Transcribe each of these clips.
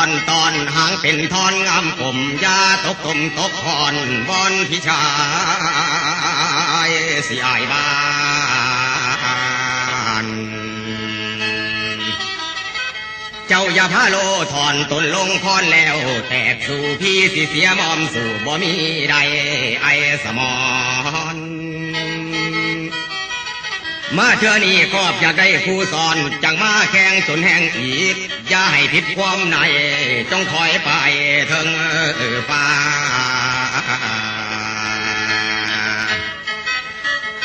อนตอนหางเป็นทอนงามกลมยาตกกลมตกพรบอนพี่ชายสิอายบ้านเจ้าอย่าพาโลถอนตนลงพรแล้ว แตกสู่พี่สิเสียมอมสู่บ่มีใดไอสมอน มาเทื่อนี้ก็อยากได้ครูสอนจังมาแข่งจนแห่งอีก อย่าให้ผิดความในจงถอยไปเถิงฟ้า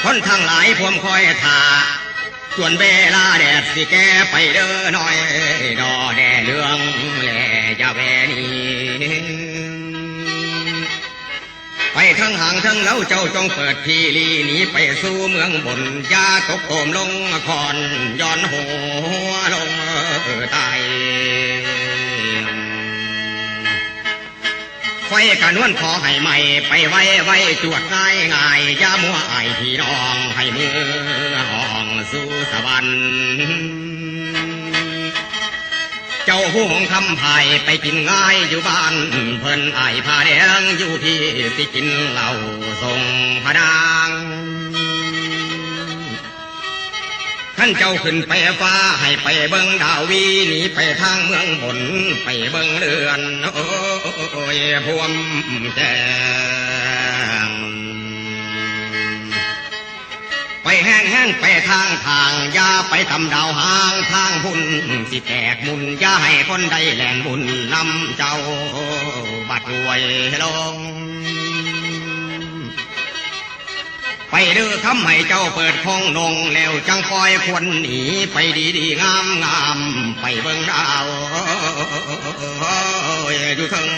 คนทั้งหลายพวมคอยท่าส่วนเวลาแดดสิแกไปเด้อหน่อยดอแดเรื่องแหล่ยาแวนี้ ไปทั้งหางทั้งเล้าเจ้าจงเปิดทีลีหนีไปสู่เมืองบนยาตกโตมลงคอนย้อนหัวลงตายไฟกันนวลขอให้ใหม่ไปไว้ไว้จวดง่ายง่ายยามัวไอพี่น้องให้มือห้องสู่สวรรค์ จ้าผู้หงคำพายไปกินง่ายอยู่บ้าน เพิ่นไอายพาแดงอยู่พี่สิกินเหล้าส่งพะนางท่านเจ้าขึ้นไปฟ้าให้ไปเบิ่งดาววีหนีไปทางเมืองบนไปเบิ่งเรือนโอ้ยพวมแจง แห้งแห้งไปทางทางอย่าไปตำดาวหางทางพุ่นสิแตกมุนอย่าให้คนใดแหลนบุญนำเจ้าบัดรวยลง ไปเด้อคำให้เจ้าเปิดคงนงแล้วจังคอยควรหนีไปดีดีงามงามไปเบิ่งดาวอยู่เทิง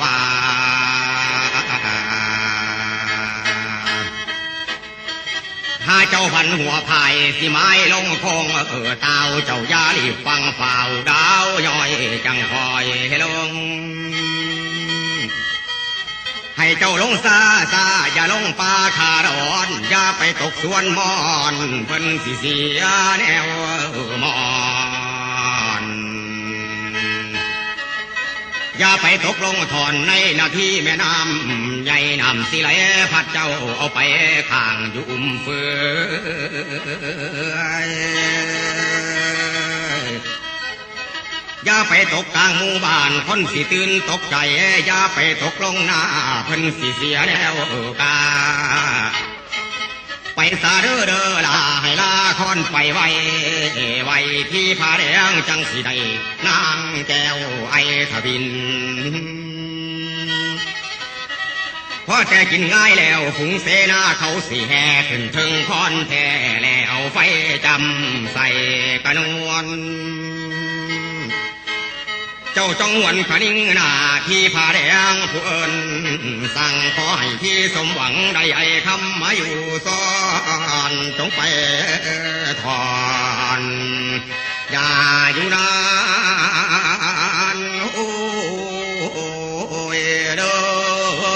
ฟ้า ถ้าเจ้าพันหัวพายสิไม้ลงคงเออเตาเจ้ายาลีฟังฝ่าวดาวย่อยจังคอยให้ลง ให้เจ้าลงซาซาอย่าลงป่าคาร้อน อย่าไปตกสวนมอนเพิ่นสิเสียแนวมอน อย่าไปตกลงถอนในนาทีแม่น้ำใหญ่น้ำสิไหลพัดเจ้าเอาไปข้างยู่อุ้มเฟือยอย่าไปตกกลางหมู่บ้านคนสิตื่นตกใจอย่าไปตกลงหน้าเพิ่นสิเสียแล้วกา ไปสาเด้อเด้อลาให้ลาคอนไปไว้ไว้ที่ผาแดงจังสิได้นางแก้วไอทวินพอแต่กินง่ายแล้วฝูงเสนาเขาสีแห่ขึ้นถึงคอนแท้แล้วไฟจำใส่กระนวล เจ้าจงหวนขนิ่งหน้าที่ผาแดงผู้เอินสั่งขอให้ที่สมหวังได้ไอ้คำมาอยู่ซ้อนจงไปถอนอย่าอยู่นานโอ้ยเด้อ